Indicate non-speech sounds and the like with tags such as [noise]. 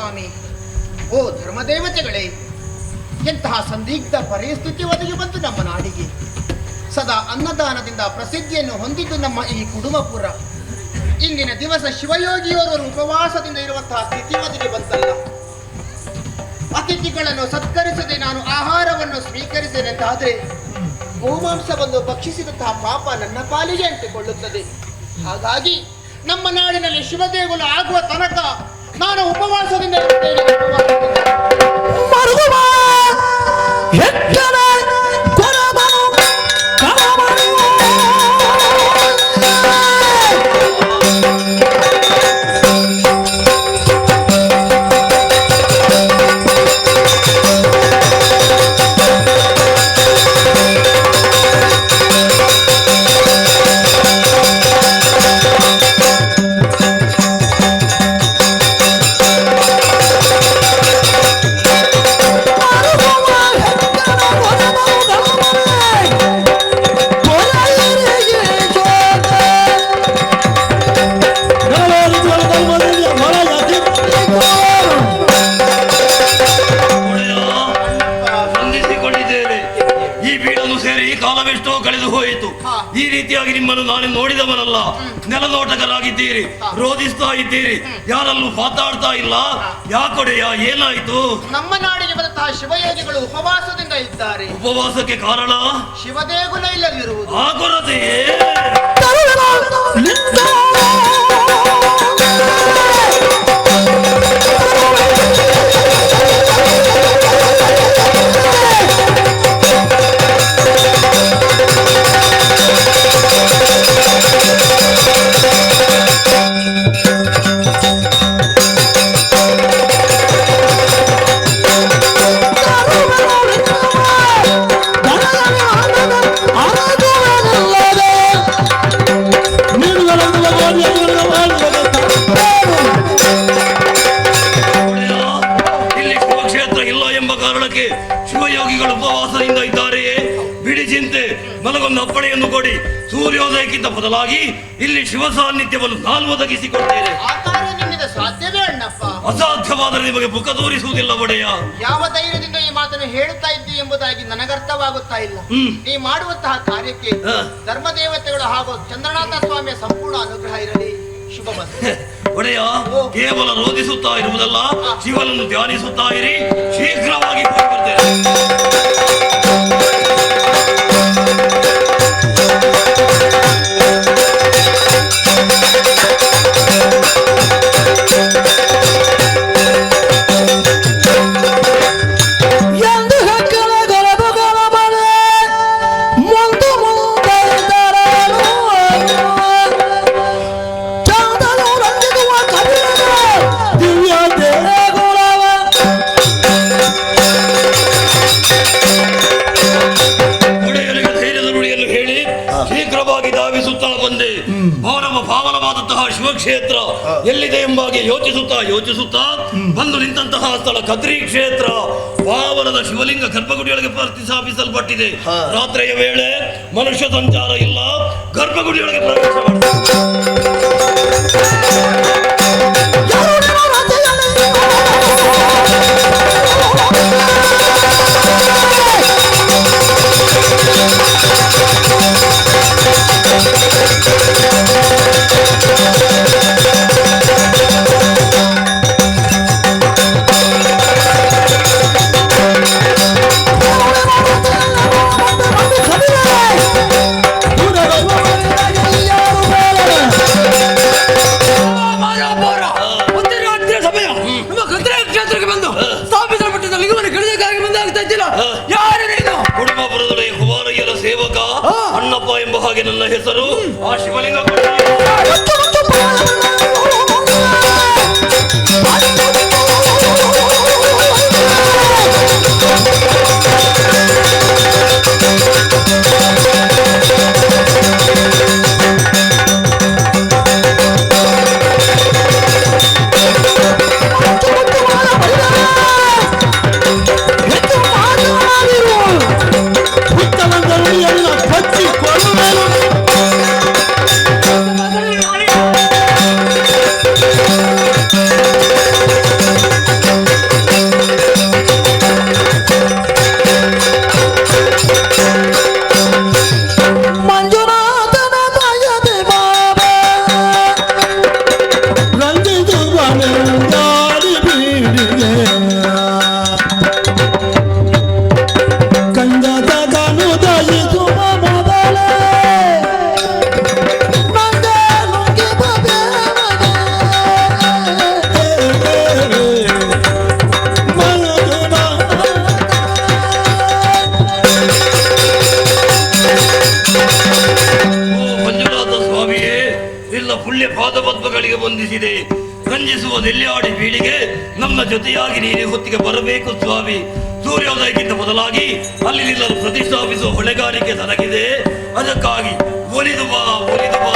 ಸ್ವಾಮಿ. ಓ ಧರ್ಮದೇವತೆಗಳೇ, ಎಂತಹ ಸಂದಿಗ್ಧ ಪರಿಸ್ಥಿತಿ ಒದಗಿ ಬಂತು ನಮ್ಮ ನಾಡಿಗೆ. ಸದಾ ಅನ್ನದಾನದಿಂದ ಪ್ರಸಿದ್ಧಿಯನ್ನು ಹೊಂದಿದ್ದು ನಮ್ಮ ಈ ಕುಡುಮಪುರ. ಇಂದಿನ ದಿವಸ ಶಿವಯೋಗಿಯವರು ಉಪವಾಸದಿಂದ ಇರುವಂತಹ ಸ್ಥಿತಿ ಒದಗಿ ಬಂತಲ್ಲ. ಅತಿಥಿಗಳನ್ನು ಸತ್ಕರಿಸದೆ ನಾನು ಆಹಾರವನ್ನು ಸ್ವೀಕರಿಸಿದಂತಾದ್ರೆ ಗೋಮಾಂಸವನ್ನು ಭಕ್ಷಿಸಿದಂತಹ ಪಾಪ ನನ್ನ ಪಾಲಿಗೆ ಅಂಟಿಕೊಳ್ಳುತ್ತದೆ. ಹಾಗಾಗಿ ನಮ್ಮ ನಾಡಿನಲ್ಲಿ ಶಿವದೇಗುಲ ಆಗುವ ತನಕ ನಾನು ಉಪವಾಸದಿಂದ ಇರುತ್ತೇನೆ ಉಪವಾಸದಿಂದ. ಮರುಗುವ ಹೆಚ್ಚನ ಕೊರಬನು ಕಾಲವೆಷ್ಟೋ ಕಳೆದು ಹೋಯಿತು. ಈ ರೀತಿಯಾಗಿ ನಿಮ್ಮನ್ನು ನಾನು ನೋಡಿದವನಲ್ಲ. ನೆಲನೋಟಕರಾಗಿದ್ದೀರಿ. ರೋಧಿಸ್ತಾ ಇದ್ದೀರಿ. ಯಾರಲ್ಲೂ ಮಾತಾಡ್ತಾ ಇಲ್ಲ. ಯಾಕೊಡೆಯ? ಏನಾಯ್ತು? ನಮ್ಮ ನಾಡಿಗೆ ಬಂದಂತಹ ಶಿವಯೋಗಿಗಳು ಉಪವಾಸದಿಂದ ಇದ್ದಾರೆ. ಉಪವಾಸಕ್ಕೆ ಕಾರಣ? ಶಿವದೇಗುಲ ಇಲ್ಲದಿರುವುದು. ಆ ಕೊರತೆಯೇ? ನನಗೊಂದು ಅಪ್ಪಣೆಯನ್ನು ಕೊಡಿ. ಸೂರ್ಯೋದಯಕ್ಕಿಂತ ಬದಲಾಗಿ ಇಲ್ಲಿ ಶಿವ ಸಾನ್ನಿಧ್ಯವನ್ನು ನಾನು ಒದಗಿಸಿಕೊಡ್ತೇನೆ. ಅಸಾಧ್ಯವಾದರೆ ನಿಮಗೆ ಮುಖ ತೋರಿಸುವುದಿಲ್ಲ ಒಡೆಯ. ಯಾವ ಧೈರ್ಯದಿಂದ ಈ ಮಾತನ್ನು ಹೇಳುತ್ತಾ ಇದ್ದೀ ಎಂಬುದಾಗಿ ನನಗರ್ಥವಾಗುತ್ತಾ ಇಲ್ಲ. ನೀ ಮಾಡುವಂತಹ ಕಾರ್ಯಕ್ಕೆ ಧರ್ಮ ಧರ್ಮದೇವತೆಗಳು ಹಾಗೂ ಚಂದ್ರನಾಥ ಸ್ವಾಮಿಯ ಸಂಪೂರ್ಣ ಅನುಗ್ರಹ ಇರಲಿ. ಶುಭ [laughs] ಒಡೆಯ ಕೇವಲ ರೋಧಿಸುತ್ತಾ ಇರುವುದಲ್ಲ ಶಿವನನ್ನು ಧ್ಯಾನಿಸುತ್ತಾ ಇರಿ ಶೀಘ್ರವಾಗಿ ಪಾವನವಾದಂತಹ ಶಿವಕ್ಷೇತ್ರ ಎಲ್ಲಿದೆ ಎಂಬಾಗೆ ಯೋಚಿಸುತ್ತಾ ಯೋಚಿಸುತ್ತಾ ಬಂದು ನಿಂತಹ ಸ್ಥಳ ಕದ್ರಿ ಕ್ಷೇತ್ರ ಪಾವನದ ಶಿವಲಿಂಗ ಗರ್ಭಗುಡಿಯೊಳಗೆ ಪ್ರತಿಷ್ಠಾಪಿಸಲ್ಪಟ್ಟಿದೆ ರಾತ್ರಿಯ ವೇಳೆ ಮನುಷ್ಯ ಸಂಚಾರ ಇಲ್ಲ ಗರ್ಭಗುಡಿಯೊಳಗೆ ಪ್ರವೇಶ ಮಾಡಿದೆ ಹಾಗೆ ನನ್ನ ಹೆಸರು? ಆ ಶಿವಲಿಂಗ ಬಂಧಿಸಿದೆ ರಂಜಿಸುವ ನೆಲ್ಯಾಡಿ ಬೀಳಿಗೆ ನಮ್ಮ ಜೊತೆಯಾಗಿ ನೀನು ಹೊತ್ತಿಗೆ ಬರಬೇಕು ಸ್ವಾಮಿ. ಸೂರ್ಯೋದಯಕ್ಕಿಂತ ಮೊದಲಾಗಿ ಅಲ್ಲಿ ನಿಲ್ಲಲು ಪ್ರತಿಷ್ಠಾಪಿಸುವ ಹೊಣೆಗಾರಿಕೆ ನನಗಿದೆ. ಅದಕ್ಕಾಗಿ ಒಲಿದು ಬಾ ಒಲಿದು ಬಾ